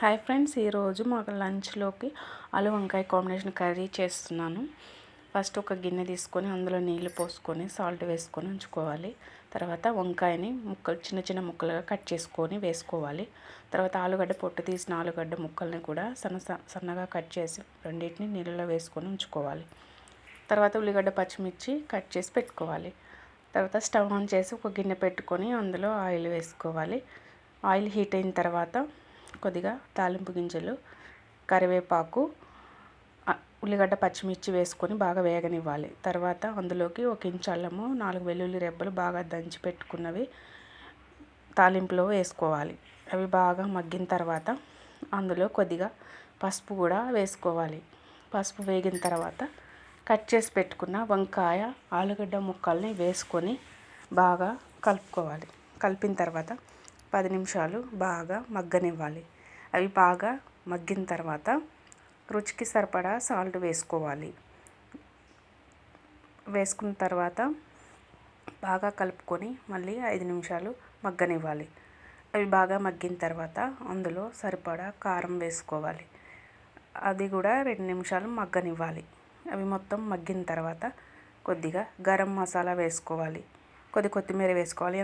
Hi friends ఈరోజు మాకు లంచ్లోకి ఆలు వంకాయ కాంబినేషన్ కర్రీ చేస్తున్నాను. ఫస్ట్ ఒక గిన్నె తీసుకొని అందులో నీళ్ళు పోసుకొని సాల్ట్ వేసుకొని ఉంచుకోవాలి. తర్వాత వంకాయని ముక్కలు చిన్న చిన్న ముక్కలుగా కట్ చేసుకొని వేసుకోవాలి. తర్వాత ఆలుగడ్డ పొట్టు తీసిన ఆలుగడ్డ ముక్కల్ని కూడా సన్న సన్నగా కట్ చేసి రెండింటిని నీళ్ళలో వేసుకొని ఉంచుకోవాలి. తర్వాత ఉల్లిగడ్డ పచ్చిమిర్చి కట్ చేసి పెట్టుకోవాలి. తర్వాత స్టవ్ ఆన్ చేసి ఒక గిన్నె పెట్టుకొని అందులో ఆయిల్ వేసుకోవాలి. ఆయిల్ హీట్ అయిన తర్వాత కొద్దిగా తాలింపు గింజలు కరివేపాకు ఉల్లిగడ్డ పచ్చిమిర్చి వేసుకొని బాగా వేగనివ్వాలి. తర్వాత అందులోకి ఒక ఇంచు అల్లము నాలుగు వెల్లుల్లి రెబ్బలు బాగా దంచి పెట్టుకున్నవి తాలింపులో వేసుకోవాలి. అవి బాగా మగ్గిన తర్వాత అందులో కొద్దిగా పసుపు కూడా వేసుకోవాలి. పసుపు వేగిన తర్వాత కట్ చేసి పెట్టుకున్న వంకాయ ఆలుగడ్డ ముక్కల్ని వేసుకొని బాగా కలుపుకోవాలి. కలిపిన తర్వాత పది నిమిషాలు బాగా మగ్గనివ్వాలి. అవి బాగా మగ్గిన తర్వాత రుచికి సరిపడా సాల్ట్ వేసుకోవాలి. వేసుకున్న తర్వాత బాగా కలుపుకొని మళ్ళీ ఐదు నిమిషాలు మగ్గనివ్వాలి. అవి బాగా మగ్గిన తర్వాత అందులో సరిపడా కారం వేసుకోవాలి. అది కూడా రెండు నిమిషాలు మగ్గనివ్వాలి. అవి మొత్తం మగ్గిన తర్వాత కొద్దిగా గరం మసాలా వేసుకోవాలి. కొద్ది కొత్తిమీర వేసుకోవాలి.